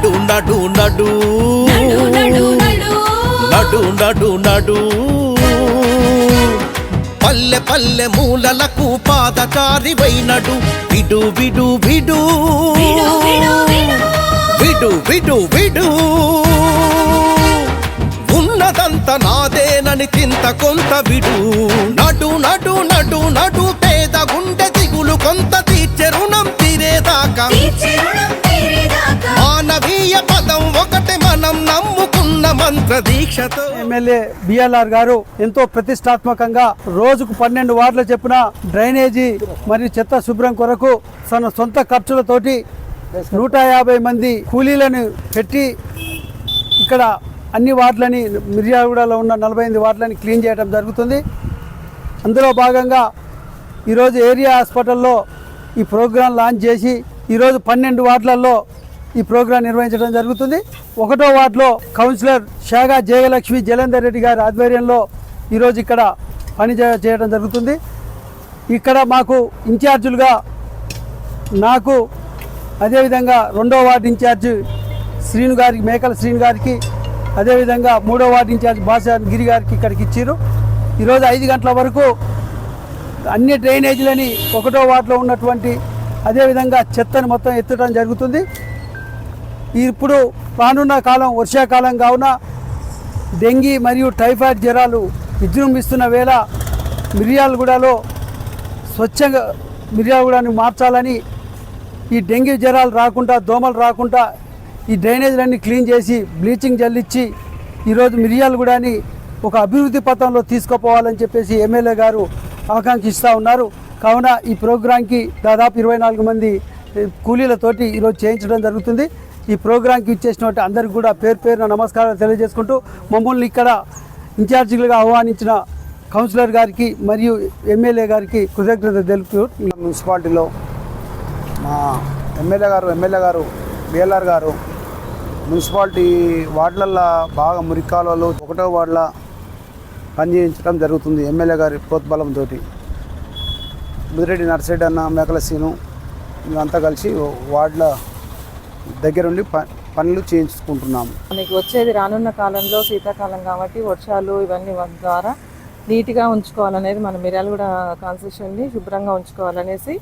నడు నడు నడు. నడు నడు నడు. పల్లె పల్లె మూలలకు పాదచారి వైనడు. విడు విడు విడు. విడు విడు విడు. ఉన్నదంత నాదేనని చింత కొంత విడు. నడు నడు నడు నడు పేద గుండె దిగులు కొంత తీర్చే రుణం తీరేదాకా. మంత్ర దీక్షతో. ఎమ్మెల్యే బిఎల్ఆర్ గారు ఎంతో ప్రతిష్టాత్మకంగా రోజుకు పన్నెండు వార్డుల చెప్పిన డ్రైనేజీ మరియు చెత్త శుభ్రం కొరకు తన సొంత ఖర్చులతోటి నూట యాభై మంది కూలీలను పెట్టి ఇక్కడ అన్ని వార్డులని మిర్యాలగూడలో ఉన్న నలభై ఎనిమిది వార్డులని క్లీన్ చేయడం జరుగుతుంది. అందులో భాగంగా ఈరోజు ఏరియా హాస్పిటల్లో ఈ ప్రోగ్రాం లాంచ్ చేసి ఈరోజు పన్నెండు వార్డులలో ఈ ప్రోగ్రాం నిర్వహించడం జరుగుతుంది. ఒకటో వార్డులో కౌన్సిలర్ షాగా జయలక్ష్మి జలంధర్ రెడ్డి గారి ఆధ్వర్యంలో ఈరోజు ఇక్కడ పని చేయడం జరుగుతుంది. ఇక్కడ మాకు ఇన్ఛార్జులుగా నాకు అదేవిధంగా రెండో వార్డు ఇన్ఛార్జ్ శ్రీను గారికి మేకల శ్రీను గారికి అదేవిధంగా మూడో వార్డు ఇన్ఛార్జ్ భాష గిరి గారికి ఇక్కడికి ఇచ్చారు ఈరోజు ఐదు గంటల వరకు అన్ని డ్రైనేజీలని ఒకటో వార్డులో ఉన్నటువంటి అదేవిధంగా చెత్తను మొత్తం ఎత్తడం జరుగుతుంది. ఇప్పుడు రానున్న కాలం వర్షాకాలం కావున డెంగీ మరియు టైఫాయిడ్ జ్వరాలు విజృంభిస్తున్న వేళ మిర్యాలగూడలో స్వచ్ఛంగా మిర్యాలగూడని మార్చాలని ఈ డెంగ్యూ జ్వరాలు రాకుండా దోమలు రాకుండా ఈ డ్రైనేజీలన్నీ క్లీన్ చేసి బ్లీచింగ్ జల్లిచ్చి ఈరోజు మిర్యాలగూడని ఒక అభివృద్ధి పథంలో తీసుకుపోవాలని చెప్పేసి ఎమ్మెల్యే గారు ఆకాంక్షిస్తూ ఉన్నారు. కావున ఈ ప్రోగ్రాంకి దాదాపు ఇరవై నాలుగు మంది కూలీలతోటి ఈరోజు చేయించడం జరుగుతుంది. ఈ ప్రోగ్రాంకి ఇచ్చేసినటువంటి అందరికీ కూడా పేరు పేరున నమస్కారాలు తెలియజేసుకుంటూ మమ్మల్ని ఇక్కడ ఇన్ఛార్జీలుగా ఆహ్వానించిన కౌన్సిలర్ గారికి మరియు ఎమ్మెల్యే గారికి కృతజ్ఞత తెలుపుతూ మున్సిపాలిటీలో మా ఎమ్మెల్యే గారు ఎమ్మెల్యే గారు బిఎల్ఆర్ గారు మున్సిపాలిటీ వార్డులల్లో బాగా మురికాలలో ఒకటో వార్డుల పనిచేయించడం జరుగుతుంది ఎమ్మెల్యే గారి ప్రోత్బలంతో ముదిరెడ్డి నర్సిరెడ్డి అన్న మేకల సీను ఇదంతా కలిసి వార్డుల దగ్గరుండి ప పనులు చేయించుకుంటున్నాము. మనకి వచ్చేది రానున్న కాలంలో శీతాకాలం కాబట్టి వర్షాలు ఇవన్నీ ద్వారా నీట్గా ఉంచుకోవాలనేది మన మిర్యాలగూడ కాన్స్టిట్యూషన్ని శుభ్రంగా ఉంచుకోవాలనేసి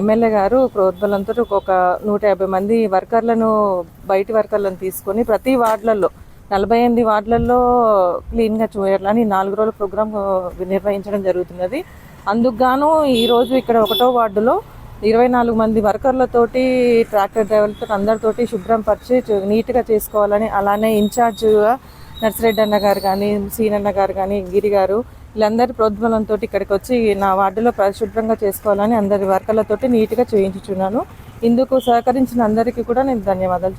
ఎమ్మెల్యే గారు ప్రోద్బలంతో ఒక నూట యాభై మంది వర్కర్లను బయటి వర్కర్లను తీసుకొని ప్రతి వార్డులలో నలభై ఎనిమిది వార్డులలో క్లీన్గా చూడాలని నాలుగు రోజుల ప్రోగ్రామ్ నిర్వహించడం జరుగుతున్నది. అందుకు గాను ఈరోజు ఇక్కడ ఒకటో వార్డులో ఇరవై నాలుగు మంది వర్కర్లతోటి ట్రాక్టర్ డ్రైవర్లతో అందరితోటి శుభ్రం పరిచి నీట్గా చేసుకోవాలని అలానే ఇన్ఛార్జ్గా నర్సిరెడ్డి అన్న గారు కానీ సీనన్న గారు కానీ గిరి గారు వీళ్ళందరి ప్రోద్బలంతో ఇక్కడికి వచ్చి నా వార్డులో పరిశుభ్రంగా చేసుకోవాలని అందరి వర్కర్లతోటి నీట్గా చేయించుచున్నాను. ఇందుకు సహకరించిన అందరికీ కూడా నేను ధన్యవాదాలు